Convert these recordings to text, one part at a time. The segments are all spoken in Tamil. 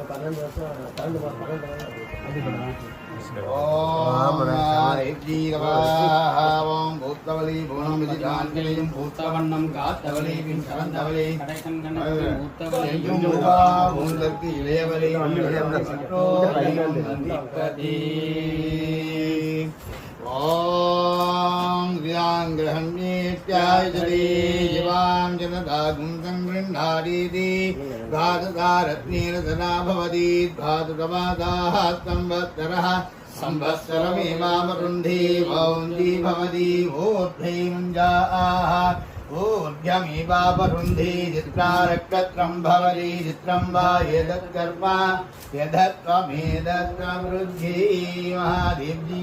பன்னெண்டு வருஷம் பன்னெண்டு ஓம் பூத்தவலி பூனம் விஜிதாஞ்சலியும் பூத்தவண்ணம் காத்தவலி பின் கலந்தவலி எங்கும் பூந்தற்கு ஓம் ஜனதாகும் சங்கிருண்ணாரீதி घातुकारत्नेन तदा भवति घातुकमादाः संवत्सरः संवत्सरमेवावरुन्धे वौन्दी भवति ऊर्ध्वै मुञ्जाः ऊर्ध्वमेवावरुन्धे चित्रारक्तत्रं भवति चित्रं वा यदत्कर्म यदत्वमेदत्ववृद्धि महादेव्जी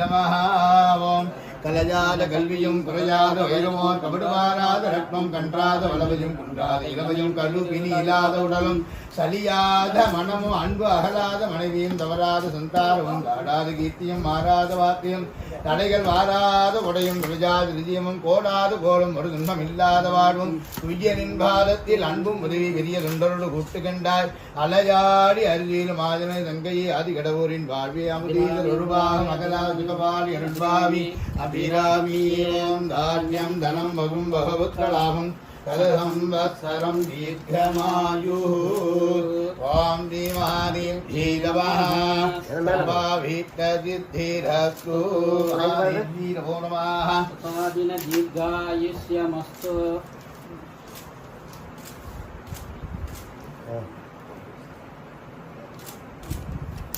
नमो கலையாத கல்வியும் குறையாத உயரமோ கபடுவாராத ரத்னம் கன்றாத வளவையும் குன்றாத இளவையும் கழுப்பினி இல்லாத உடலும் சலியாத மனமும் அன்பு அகலாத மனைவியும் தவறாத சந்தாரமும் தாடாத கீர்த்தியும் மாறாத வாத்தியம் தடைகள் வாராத உடையும் விழுஜாத விஜயமும் கோடாத கோலும் ஒரு துன்பம் இல்லாத வாழ்வும் விஜயனின் பாதத்தில் அன்பும் உதவி பெரிய தொண்டரோடு கூட்டு கண்டாய் அலையாடி அருகிலும் ஆதனை தங்கையே ஆதி கடவுரின் வாழ்வே. அமுதீதர் ஒருபாகம் அகலா சுகபாலி அருள்பாவி धीरामी एवं धान्यं धनं बहुं बहुपुत्रलाभं तदसंवत्सरं दीर्घमायुः ॐ दीवादिं धीरवः सर्वाभीष्टसिद्धिरस्तु नमः दीर्घायुष्यमस्तु